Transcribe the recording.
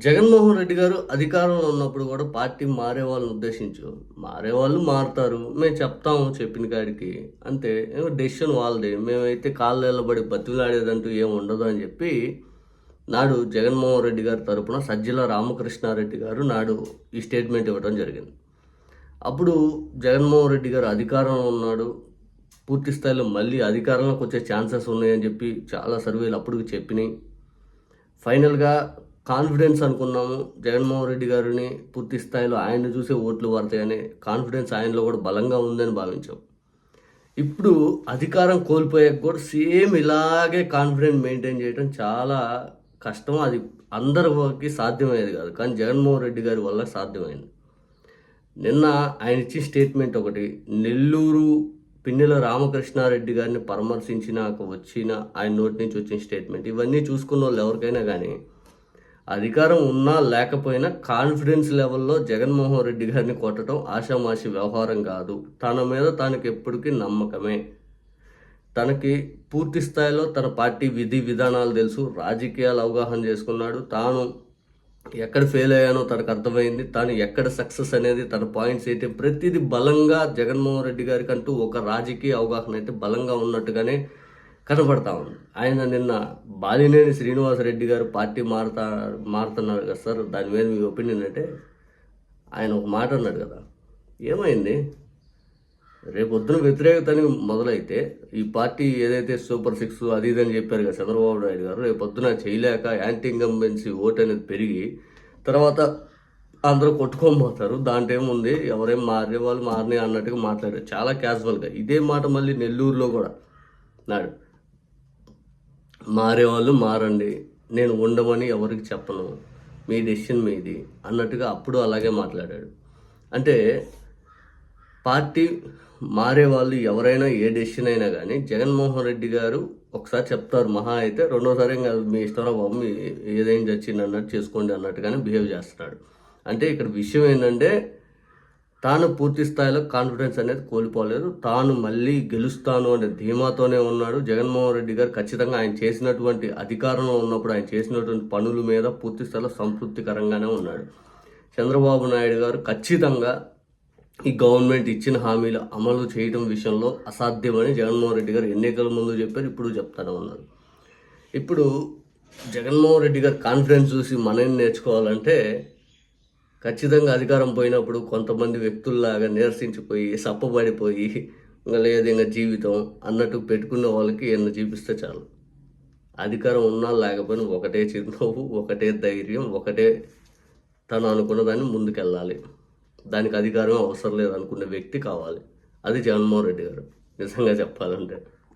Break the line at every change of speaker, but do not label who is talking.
జగన్మోహన్ రెడ్డి గారు అధికారంలో ఉన్నప్పుడు కూడా పార్టీ మారే వాళ్ళని ఉద్దేశించు. మారే వాళ్ళు మారుతారు. మేము చెప్తాము చెప్పిన కాడికి. అంతే. డెసిషన్ వాళ్ళది. మేమైతే కాళ్ళు నిలబడి బతిలాడేదంటూ ఏం ఉండదు అని చెప్పి నాడు జగన్మోహన్ రెడ్డి గారి తరపున సజ్జల రామకృష్ణారెడ్డి గారు నాడు ఈ స్టేట్మెంట్ ఇవ్వడం జరిగింది. అప్పుడు జగన్మోహన్ రెడ్డి గారు అధికారంలో ఉన్నాడు. పూర్తి స్థాయిలో మళ్ళీ అధికారంలోకి వచ్చే ఛాన్సెస్ ఉన్నాయని చెప్పి చాలా సర్వేలు అప్పుడు చెప్పినాయి. ఫైనల్గా కాన్ఫిడెన్స్ అనుకున్నాము. జగన్మోహన్ రెడ్డి గారిని పూర్తి స్థాయిలో ఆయన్ని చూసే ఓట్లు పడతాయని కాన్ఫిడెన్స్ ఆయనలో కూడా బలంగా ఉందని భావించాం. ఇప్పుడు అధికారం కోల్పోయాక కూడా సేమ్ ఇలాగే కాన్ఫిడెన్స్ మెయింటైన్ చేయడం చాలా కష్టం. అది అందరికి సాధ్యమయ్యేది కాదు. కానీ జగన్మోహన్ రెడ్డి గారి వల్ల సాధ్యమైంది. నిన్న ఆయన ఇచ్చిన స్టేట్మెంట్ ఒకటి నెల్లూరు పిన్నెల రామకృష్ణారెడ్డి గారిని పరామర్శించినాక వచ్చిన ఆయన నోటి నుంచి వచ్చిన స్టేట్మెంట్. ఇవన్నీ చూసుకున్న వాళ్ళు ఎవరికైనా కానీ అధికారం ఉన్నా లేకపోయినా కాన్ఫిడెన్స్ లెవెల్లో జగన్మోహన్ రెడ్డి గారిని కొట్టడం ఆషామాషి వ్యవహారం కాదు. తన మీద తనకి ఎప్పటికీ నమ్మకమే. తనకి పూర్తి స్థాయిలో తన పార్టీ విధి విధానాలు తెలుసు. రాజకీయాలు అవగాహన చేసుకున్నాడు. తాను ఎక్కడ ఫెయిల్ అయ్యానో తనకు అర్థమైంది. తాను ఎక్కడ సక్సెస్ అనేది తన పాయింట్స్ అయితే ప్రతిదీ బలంగా జగన్మోహన్ రెడ్డి గారికి అంటూ ఒక రాజకీయ అవగాహన అయితే బలంగా ఉన్నట్టుగానే కనబడతా ఉంది. ఆయన నిన్న బాలినేని శ్రీనివాసరెడ్డి గారు పార్టీ మారుతా మారుతున్నారు కదా సార్ దాని మీద మీ ఒపీనియన్ అంటే ఆయన ఒక మాట అన్నాడు కదా. ఏమైంది? రేపొద్దున వ్యతిరేకతని మొదలైతే ఈ పార్టీ ఏదైతే సూపర్ సిక్స్ అది ఇది అని చెప్పారు కదా చంద్రబాబు నాయుడు గారు రేపొద్దున చేయలేక యాంటీ ఇంకంబెన్సీ ఓట్ అనేది పెరిగి తర్వాత అందరూ కొట్టుకోబోతారు. పోతారు దాంట్లో ఏముంది? ఎవరేం మారే వాళ్ళు మారని అన్నట్టుగా మాట్లాడారు. చాలా క్యాజువల్గా ఇదే మాట మళ్ళీ నెల్లూరులో కూడా నాడు. మారేవాళ్ళు మారండి. నేను ఉండమని ఎవరికి చెప్పను. మీ డెసిషన్ మీది అన్నట్టుగా అప్పుడు అలాగే మాట్లాడాడు. అంటే పార్టీ మారే వాళ్ళు ఎవరైనా ఏ డెసిషన్ అయినా కానీ జగన్మోహన్ రెడ్డి గారు ఒకసారి చెప్తారు మహా అయితే రెండోసారి ఇంకా మీ ఇష్టంలో బాబు మీ ఏదైనా చచ్చింది అన్నట్టు చేసుకోండి అన్నట్టుగానే బిహేవ్ చేస్తున్నాడు అంటే ఇక్కడ విషయం ఏంటంటే తాను పూర్తి స్థాయిలో కాన్ఫిడెన్స్ అనేది కోల్పోలేదు. తాను మళ్ళీ గెలుస్తాను అనే ధీమాతోనే ఉన్నాడు. జగన్మోహన్ రెడ్డి గారు ఖచ్చితంగా ఆయన చేసినటువంటి అధికారంలో ఉన్నప్పుడు ఆయన చేసినటువంటి పనుల మీద పూర్తి స్థాయిలో సంతృప్తికరంగానే ఉన్నాడు. చంద్రబాబు నాయుడు గారు ఖచ్చితంగా ఈ గవర్నమెంట్ ఇచ్చిన హామీలు అమలు చేయడం విషయంలో అసాధ్యమని జగన్మోహన్ రెడ్డి గారు ఎన్నికల ముందు చెప్పారు. ఇప్పుడు చెప్తానే ఉన్నారు. ఇప్పుడు జగన్మోహన్ రెడ్డి గారు కాన్ఫిడెన్స్ చూసి మనం నేర్చుకోవాలంటే ఖచ్చితంగా అధికారం పోయినప్పుడు కొంతమంది వ్యక్తుల్లాగా నిరసించిపోయి సప్పబడిపోయి ఇంకా లేదు ఇంకా జీవితం అన్నట్టు పెట్టుకున్న వాళ్ళకి ఎన్న చూపిస్తే చాలు. అధికారం ఉన్నా లేకపోయినా ఒకటే చిరునవ్వు ఒకటే ధైర్యం ఒకటే తను అనుకున్న దాన్ని ముందుకెళ్ళాలి. దానికి అధికారం అవసరం లేదు వ్యక్తి కావాలి. అది జగన్మోహన్ రెడ్డి గారు. నిజంగా చెప్పాలంటే.